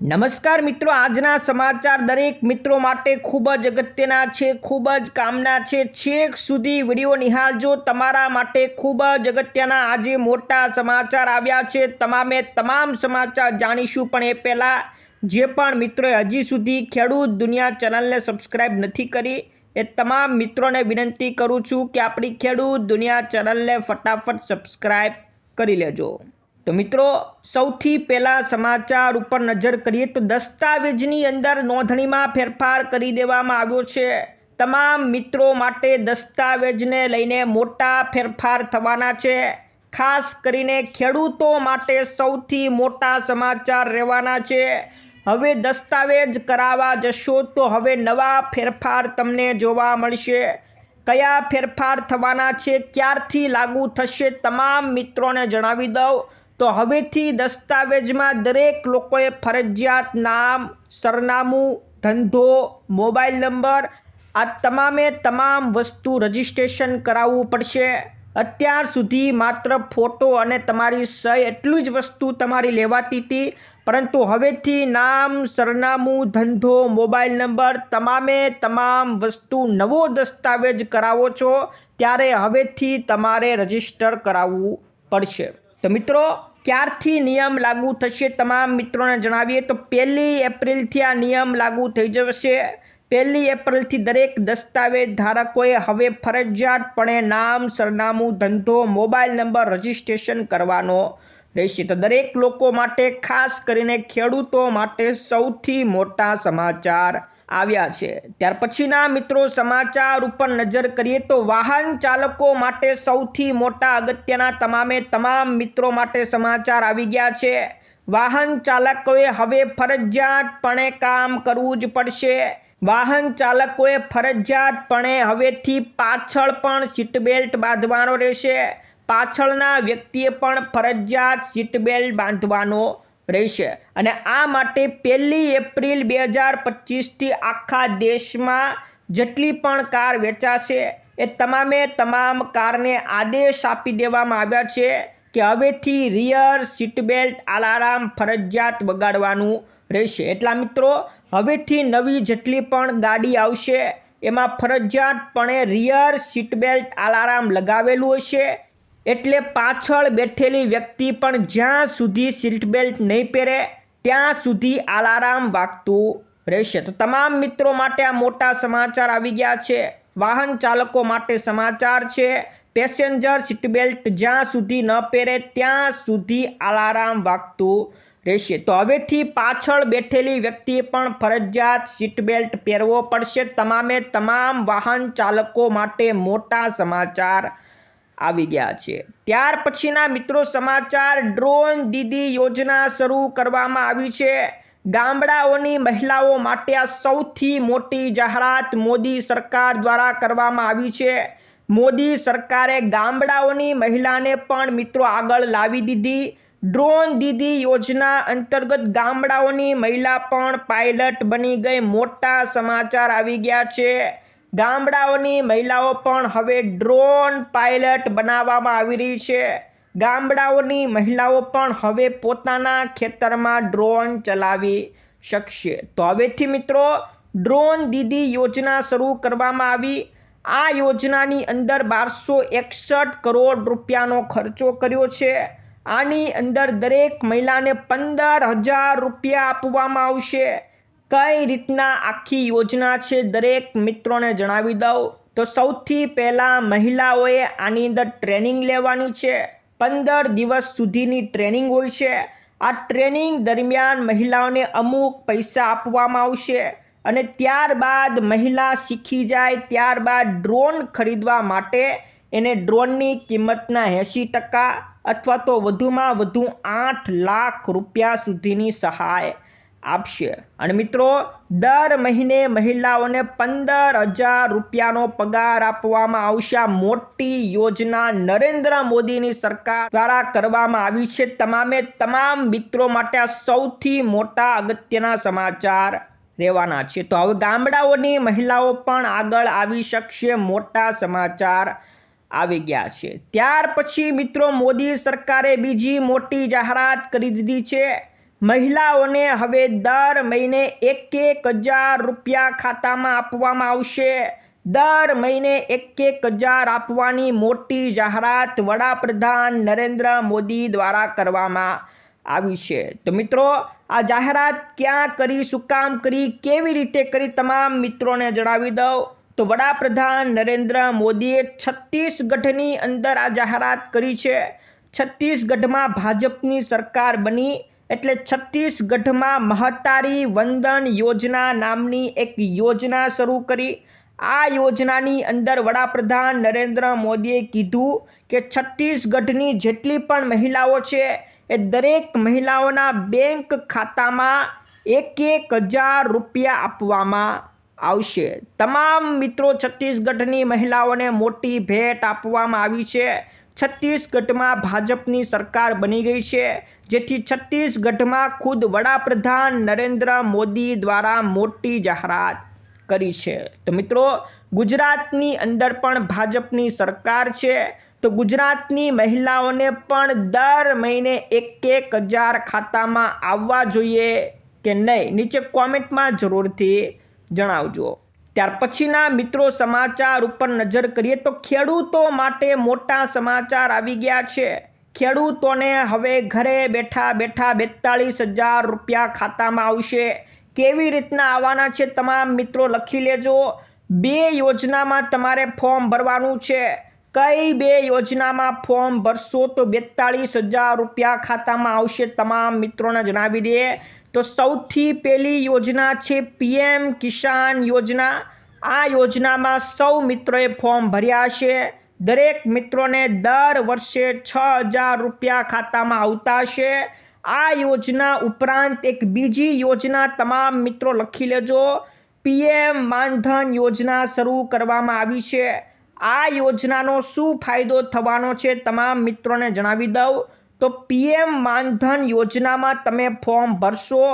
નમસ્કાર મિત્રો, આજના સમાચાર દરેક મિત્રો માટે ખૂબ જ અગત્યના છે, ખૂબ જ કામના છે. છેક સુધી વીડિયો નિહાળજો. તમારા માટે ખૂબ જ અગત્યના આજે મોટા સમાચાર આવ્યા છે. તમામે તમામ સમાચાર જાણીશું, પણ એ પહેલાં જે પણ મિત્રોએ હજી સુધી ખેડૂત દુનિયા ચેનલને સબસ્ક્રાઈબ નથી કરી, એ તમામ મિત્રોને વિનંતી કરું છું કે આપણી ખેડૂત દુનિયા ચેનલને ફટાફટ સબસ્ક્રાઈબ કરી લેજો. તો મિત્રો, સૌથી પહેલાં સમાચાર ઉપર નજર કરીએ તો દસ્તાવેજની અંદર નોંધણીમાં ફેરફાર કરી દેવામાં આવ્યો છે. તમામ મિત્રો માટે દસ્તાવેજને લઈને મોટા ફેરફાર થવાના છે. ખાસ કરીને ખેડૂતો માટે સૌથી મોટા સમાચાર રહેવાના છે. હવે દસ્તાવેજ કરાવવા જશો તો હવે નવા ફેરફાર તમને જોવા મળશે. કયા ફેરફાર થવાના છે, ક્યારથી લાગુ થશે, તમામ મિત્રોને જણાવી દઉં. તો હવેથી દસ્તાવેજમાં દરેક લોકોએ ફરજિયાત નામ, સરનામું, ધંધો, મોબાઈલ નંબર, આ તમામે તમામ વસ્તુ રજિસ્ટ્રેશન કરાવવું પડશે. અત્યાર સુધી માત્ર ફોટો અને તમારી સહી એટલું જ વસ્તુ તમારી લેવાતી હતી, પરંતુ હવેથી નામ, સરનામું, ધંધો, મોબાઈલ નંબર તમામે તમામ વસ્તુ નવો દસ્તાવેજ કરાવો છો, ત્યારે હવેથી તમારે રજિસ્ટર કરાવવું પડશે. તો મિત્રો ક્યારથી નિયમ લાગુ થશે તમામ મિત્રોને જણાવીએ તો પહેલી એપ્રિલથી આ નિયમ લાગુ થઈ જશે. પહેલી એપ્રિલથી દરેક દસ્તાવેજ ધારકોએ હવે ફરજિયાતપણે નામ, સરનામું, ધંધો, મોબાઈલ નંબર રજિસ્ટ્રેશન કરવાનો રહેશે. તો દરેક લોકો માટે ખાસ કરીને ખેડૂતો માટે સૌથી મોટા સમાચાર આવ્યા છે. ત્યાર પછીના મિત્રો સમાચાર ઉપર નજર કરીએ તો વાહન ચાલકો માટે સૌથી મોટા અગત્યના તમામે તમામ મિત્રો માટે સમાચાર આવી ગયા છે. વાહન ચાલકોએ હવે ફરજિયાતપણે કામ કરવું જ પડશે. વાહન ચાલકોએ ફરજિયાતપણે હવેથી પાછળ પણ સીટ બેલ્ટ બાંધવાનો રહેશે. પાછળના વ્યક્તિએ પણ ફરજિયાત સીટ બેલ્ટ બાંધવાનો રહેશે. અને આ માટે પહેલી એપ્રિલ બે હજાર પચીસથી આખા દેશમાં જેટલી પણ કાર વેચાશે એ તમામે તમામ કારને આદેશ આપી દેવામાં આવ્યા છે કે હવેથી રિયર સીટ બેલ્ટ અલાર્મ ફરજિયાત વગાડવાનું રહેશે. એટલા મિત્રો, હવેથી નવી જેટલી પણ ગાડી આવશે, એમાં ફરજિયાતપણે રિયર સીટ બેલ્ટ અલાર્મ લગાવેલું હશે એટલે પાછળ બેઠેલી વ્યક્તિ પણ જ્યાં સુધી સીટ બેલ્ટ નહીં પહેરે, ત્યાં સુધી અલાર્મ વાગતું રહેશે. તો તમામ મિત્રો માટે આ મોટા સમાચાર આવી ગયા છે. વાહન ચાલકો માટે સમાચાર છે. પેસેન્જર સીટ બેલ્ટ જ્યાં સુધી ન પહેરે, ત્યાં સુધી અલાર્મ વાગતું રહેશે. તો હવેથી પાછળ બેઠેલી વ્યક્તિએ પણ ફરજિયાત સીટ બેલ્ટ પહેરવો પડશે. તમામે તમામ વાહન ચાલકો માટે મોટા સમાચાર આવી ગયા છે. ત્યાર પછીના મિત્રો સમાચાર, ડ્રોન દીદી યોજના શરૂ કરવામાં આવી છે. ગામડાઓની મહિલાઓ માટે આ સૌથી મોટી જાહેરાત મોદી સરકાર દ્વારા કરવામાં આવી છે. મોદી સરકારે ગામડાઓની મહિલાને પણ મિત્રો આગળ લાવી દીધી. ડ્રોન દીદી યોજના અંતર્ગત ગામડાઓની મહિલા પણ પાયલટ બની ગઈ. મોટા સમાચાર આવી ગયા છે. ગામડાઓની મહિલાઓ પણ હવે ડ્રોન પાયલટ બનાવવામાં આવી રહી છે. ગામડાઓની મહિલાઓ પણ હવે પોતાના ખેતરમાં ડ્રોન ચલાવી શકશે. તો હવેથી મિત્રો, ડ્રોન દીદી યોજના શરૂ કરવામાં આવી. આ યોજનાની અંદર બારસો એકસઠ કરોડ રૂપિયાનો ખર્ચો કર્યો છે. આની અંદર દરેક મહિલાને પંદર હજાર રૂપિયા આપવામાં આવશે. કઈ રીતના આખી યોજના છે? દરેક મિત્રોને જણાવી દઉં. તો સૌથી પહેલાં મહિલાઓએ આની અંદર ટ્રેનિંગ લેવાની છે. પંદર દિવસ સુધીની ટ્રેનિંગ હોય છે. આ ટ્રેનિંગ દરમિયાન મહિલાઓને અમુક પૈસા આપવામાં આવશે અને ત્યારબાદ મહિલા શીખી જાય, ત્યારબાદ ડ્રોન ખરીદવા માટે. એને ડ્રોનની કિંમતના એંશી ટકા અથવા તો વધુમાં વધુ આઠ લાખ રૂપિયા સુધીની સહાય. આપશે. અને મિત્રો, દર મહિને મહિલાઓને પંદર હજાર રૂપિયાનો પગાર આપવામાં આવશે. મોટી યોજના નરેન્દ્ર મોદીની સરકાર દ્વારા કરવામાં આવી છે. તમામે તમામ મિત્રો માટે આ સૌથી મોટા અગત્યના સમાચાર રહેવાના છે. તો હવે ગામડાઓની મહિલાઓ પણ આગળ આવી શકશે. મોટા સમાચાર આવી ગયા છે. ત્યાર પછી મિત્રો, મોદી સરકારે બીજી મોટી જાહેરાત કરી દીધી છે. મહિલાઓને હવે દર મહિને એક એક હજાર રૂપિયા ખાતામાં આપવામાં આવશે. દર મહિને એક એક હજાર આપવાની મોટી જાહેરાત વડાપ્રધાન નરેન્દ્ર મોદી દ્વારા કરવામાં આવી છે. તો મિત્રો, આ જાહેરાત ક્યાં કરી, શું કામ કરી, કેવી રીતે કરી તમામ મિત્રોને જણાવી દઉં. તો વડાપ્રધાન નરેન્દ્ર મોદીએ છત્તીસગઢની અંદર આ જાહેરાત કરી છે. છત્તીસગઢમાં ભાજપની સરકાર બની. એટલે છત્તીસગઢમાં મહતારી વંદન યોજના નામની એક યોજના શરૂ કરી. આ યોજનાની અંદર વડાપ્રધાન નરેન્દ્ર મોદીએ કીધું કે છત્તીસગઢની જેટલી પણ મહિલાઓ છે એ દરેક મહિલાઓના બેંક ખાતામાં એક એક હજાર રૂપિયા આપવામાં આવશે. તમામ મિત્રો, છત્તીસગઢની મહિલાઓને મોટી ભેટ આપવામાં આવી છે. છત્તીસગઢમાં ભાજપની સરકાર બની ગઈ છે. જેથી છત્તીસગઢમાં ખુદ વડાપ્રધાન નરેન્દ્ર મોદી દ્વારા મોટી જાહેરાત કરી છે. તો મિત્રો, ગુજરાતની અંદર પણ ભાજપની સરકાર છે. તો ગુજરાતની મહિલાઓને પણ દર મહિને એક એક હજાર ખાતામાં આવવા જોઈએ કે નહીં? નીચે કોમેન્ટમાં જરૂરથી જણાવજો. ત્યાર પછીના મિત્રો, સમાચાર ઉપર નજર કરીએ તો ખેડૂતો માટે મોટા સમાચાર આવી ગયા છે. ખેડૂતોને હવે ઘરે બેઠા બેઠા બેતાળીસ હજાર રૂપિયા ખાતામાં આવશે. કેવી રીતના આવવાના છે તમામ મિત્રો લખી લેજો. બે યોજનામાં તમારે ફોર્મ ભરવાનું છે. કઈ બે યોજનામાં ફોર્મ ભરશો તો બેતાળીસ હજાર રૂપિયા ખાતામાં આવશે તમામ મિત્રોને જણાવી દઈએ. તો સૌથી પહેલી યોજના છે પીએમ કિસાન યોજના. આ યોજનામાં સૌ મિત્રોએ ફોર્મ ભર્યા છે દરેક મિત્રોને દર વર્ષે છ હજાર રૂપિયા ખાતામાં આવતા છે આ યોજના ઉપરાંત એક બીજી યોજના તમામ મિત્રો લખી લેજો. પીએમ માનધન યોજના શરૂ કરવામાં આવી છે. આ યોજનાનો શું ફાયદો થવાનો છે તમામ મિત્રોને જણાવી દઉં. તો પીએમ માનધન યોજનામાં તમે ફોર્મ ભરશો.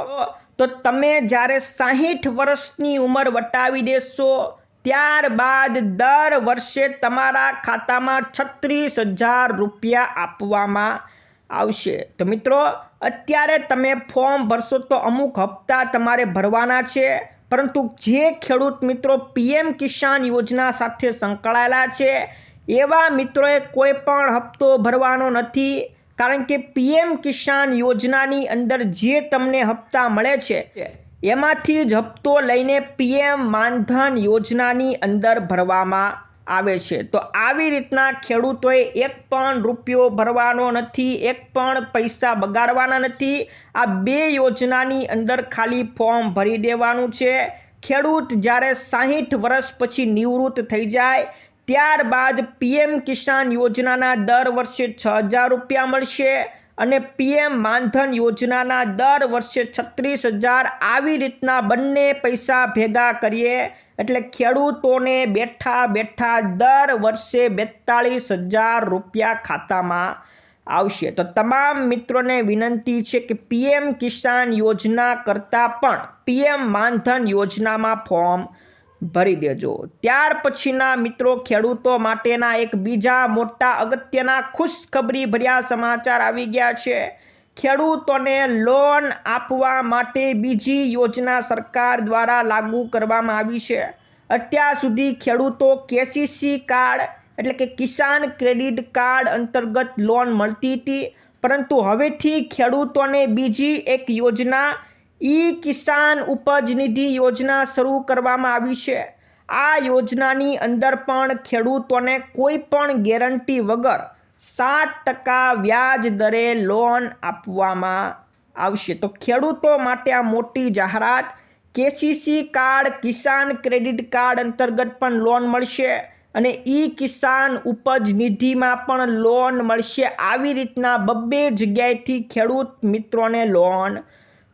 તો તમે જ્યારે સાહીઠ વર્ષની ઉંમર વટાવી દેશો ત્યારબાદ દર વર્ષે તમારા ખાતામાં છત્રીસ હજાર રૂપિયા આપવામાં આવશે. તો મિત્રો, અત્યારે તમે ફોર્મ ભરશો તો અમુક હપ્તા તમારે ભરવાના છે, પરંતુ જે ખેડૂત મિત્રો પીએમ કિસાન યોજના સાથે સંકળાયેલા છે, એવા મિત્રોએ કોઈ પણ હપ્તો ભરવાનો નથી, કારણ કે પીએમ કિસાન યોજનાની અંદર જે તમને હપ્તા મળે છે એમાંથી જ હપ્તો લઈને પીએમ માનધન યોજનાની અંદર ભરવામાં આવે છે. તો આવી રીતના ખેડૂતોએ એક પણ રૂપિયો ભરવાનો નથી, એક પણ પૈસા બગાડવાના નથી. આ બે યોજનાની અંદર ખાલી ફોર્મ ભરી દેવાનું છે. ખેડૂત જ્યારે સાહીઠ વર્ષ પછી નિવૃત્ત થઈ જાય, ત્યારબાદ પીએમ કિસાન યોજનાના દર વર્ષે છ હજાર રૂપિયા મળશે. અને પીએમ માનધન યોજનાના દર વર્ષે છત્રીસ હજાર આવી રીતના બંને પૈસા ભેગા કરીએ. એટલે ખેડૂતોને બેઠા બેઠા દર વર્ષે બેતાળીસ હજાર રૂપિયા ખાતામાં આવશે. તો તમામ મિત્રોને વિનંતી છે કે પીએમ કિસાન યોજના કરતાં પણ પીએમ માનધન યોજનામાં ફોર્મ ભરી દેજો. ત્યાર પછીના મિત્રો, ખેડૂતો માટેના એક બીજા મોટા અગત્યના ખુશખબરી ભર્યા સમાચાર આવી ગયા છે. ખેડૂતોને લોન આપવા માટે બીજી યોજના સરકાર દ્વારા લાગુ કરવામાં આવી છે. અત્યાર સુધી ખેડૂતો કેસીસી કાર્ડ એટલે કે કિસાન ક્રેડિટ કાર્ડ અંતર્ગત લોન મળતી હતી. પરંતુ હવેથી ખેડૂતોને બીજી એક યોજના ઈ કિસાન ઉપજ નિધિ યોજના શરૂ કરવામાં આવી છે. આ યોજનાની અંદર પણ ખેડૂતોને કોઈ પણ ગેરંટી વગર સાત ટકા વ્યાજ દરે લોન આપવામાં આવશે. તો ખેડૂતો માટે આ મોટી જાહેરાત, KCC card, Kisan credit card અંતર્ગત પણ લોન મળશે અને ઈ કિસાન ઉપજ નિધિમાં પણ લોન મળશે. આવી રીતના બબ્બે જગ્યાએથી ખેડૂત મિત્રોને લોન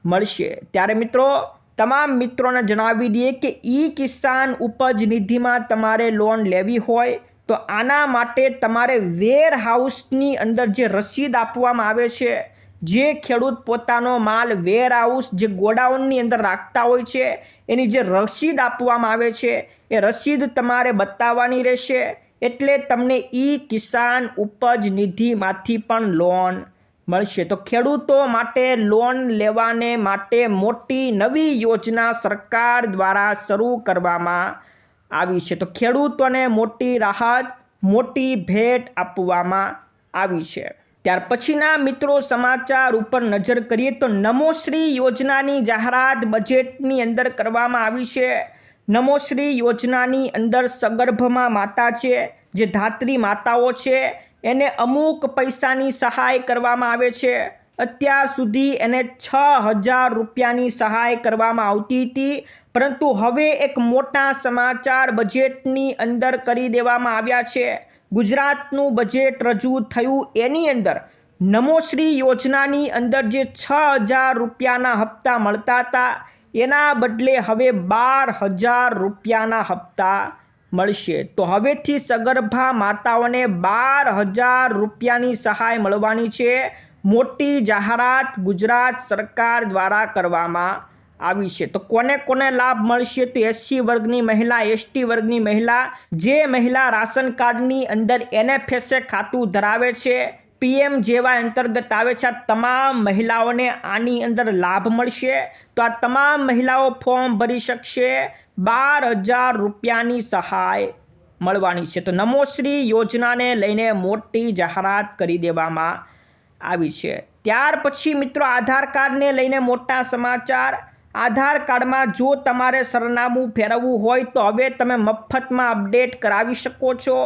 મળશે. ત્યારે મિત્રો, તમામ મિત્રોને જણાવી દઈએ કે ઈ કિસાન ઉપજ નિધિમાં તમારે લોન લેવી હોય તો આના માટે તમારે વેર હાઉસની અંદર જે રસીદ આપવામાં આવે છે, જે ખેડૂત પોતાનો માલ વેર હાઉસ જે ગોડાઉનની અંદર રાખતા હોય છે, એની જે રસીદ આપવામાં આવે છે, એ રસીદ તમારે બતાવવાની રહેશે. એટલે તમને ઈ કિસાન ઉપજ નિધિમાંથી પણ લોન મળશે. તો ખેડૂતો માટે લોન લેવાને માટે મોટી નવી યોજના સરકાર દ્વારા શરૂ કરવામાં આવી છે. તો ખેડૂતોને મોટી રાહત, મોટી ભેટ આપવામાં આવી છે. ત્યાર પછીના મિત્રો સમાચાર ઉપર નજર કરીએ તો નમોશ્રી યોજનાની જાહેરાત બજેટની અંદર કરવામાં આવી છે. નમોશ્રી યોજનાની અંદર સગર્ભમાં માતા છે, જે ધાત્રી માતાઓ છે એને અમુક પૈસાની સહાય કરવામાં આવે છે. અત્યાર સુધી એને છ હજાર રૂપિયાની સહાય કરવામાં આવતી હતી, પરંતુ હવે એક મોટા સમાચાર બજેટની અંદર કરી દેવામાં આવ્યા છે. ગુજરાતનું બજેટ રજૂ થયું એની અંદર. નમોશ્રી યોજનાની અંદર જે છ હજાર રૂપિયાના હપ્તા મળતા હતા, એના બદલે હવે બાર હજાર રૂપિયાના હપ્તા મળશે. તો હવેથી સગર્ભા માતાઓને બાર હજાર રૂપિયાની સહાય મળવાની છે. મોટી જાહેરાત ગુજરાત સરકાર દ્વારા કરવામાં આવી છે. તો કોને કોને લાભ મળશે? તો એસસી વર્ગની મહિલા, એસટી વર્ગની મહિલા, જે મહિલા રાશન કાર્ડની અંદર એનએફએસએ ખાતું ધરાવે છે, પીએમ જેવા અંતર્ગત આવે છે, આ તમામ મહિલાઓને આની અંદર લાભ મળશે. તો આ તમામ મહિલાઓ ફોર્મ ભરી શકશે. બાર હજાર રૂપિયાની સહાય મળવાની છે. તો નમોશ્રી યોજનાને લઈને મોટી જાહેરાત કરી દેવામાં આવી છે. ત્યાર પછી મિત્રો આધાર કાર્ડને લઈને મોટા સમાચાર. આધાર કાર્ડમાં જો તમારે સરનામું ફેરવવું હોય તો હવે તમે મફતમાં અપડેટ કરાવી શકો છો.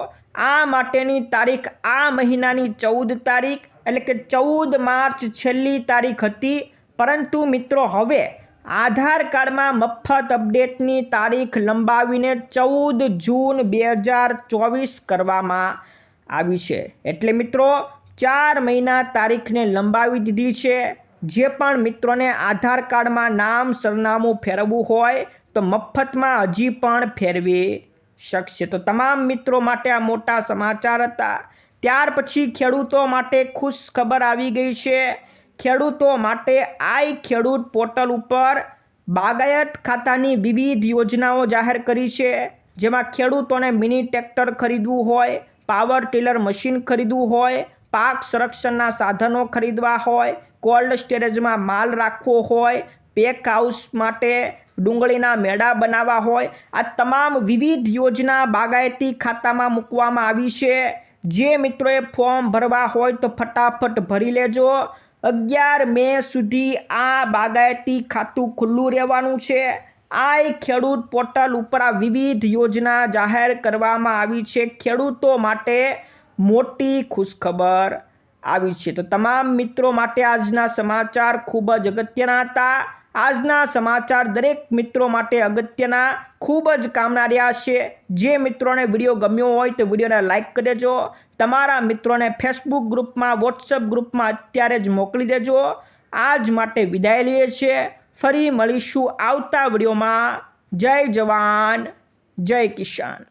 આ માટેની તારીખ આ મહિનાની ચૌદ તારીખ એટલે કે ચૌદ માર્ચ છેલ્લી તારીખ હતી. પરંતુ મિત્રો હવે આધાર કાર્ડમાં મફત અપડેટની તારીખ લંબાવીને ચૌદ જૂન બે હજાર ચોવીસ કરવામાં આવી છે. એટલે મિત્રો, ચાર મહિના તારીખને લંબાવી દીધી છે. જે પણ મિત્રોને આધાર કાર્ડમાં નામ, સરનામું ફેરવવું હોય, તો મફતમાં હજી પણ ફેરવી શકશે. તો તમામ મિત્રો માટે આ મોટા સમાચાર હતા. ત્યાર પછી ખેડૂતો માટે ખુશ ખબર આવી ગઈ છે. ખેડૂતો માટે આઈ ખેડૂત પોર્ટલ ઉપર બાગાયત ખાતાની વિવિધ યોજનાઓ જાહેર કરી છે. જેમાં ખેડૂતોને મિની ટ્રેક્ટર ખરીદવું હોય, પાવર ટીલર મશીન ખરીદવું હોય, પાક સંરક્ષણના સાધનો ખરીદવા હોય, કોલ્ડ સ્ટોરેજમાં માલ રાખવો હોય, પેક હાઉસ માટે ડુંગળીના મેળા બનાવવા હોય, આ તમામ વિવિધ યોજના બાગાયતી ખાતામાં મૂકવામાં આવી છે. જે મિત્રોએ ફોર્મ ભરવા હોય તો ફટાફટ ભરી લેજો. અગિયાર મે સુધી આ બાગાયતી ખાતું ખુલ્લું રહેવાનું છે. આ ખેડૂત પોર્ટલ ઉપર આ વિવિધ યોજના જાહેર કરવામાં આવી છે. ખેડૂતો માટે મોટી ખુશખબર આવી છે. તો તમામ મિત્રો માટે આજના સમાચાર ખૂબ જ અગત્યના હતા. આજના સમાચાર દરેક મિત્રો માટે અગત્યના, ખૂબ જ કામના રહ્યા છે. જે મિત્રોને વીડિયો ગમ્યો હોય તો વિડીયોને લાઇક કરી દેજો. તમારા મિત્રોને ફેસબુક ગ્રુપમાં વોટ્સઅપ ગ્રુપમાં અત્યારે જ મોકલી દેજો. આજ માટે વિદાય લઈએ છીએ. ફરી મળીશું આવતા વિડીયોમાં. જય જવાન, જય કિસાન.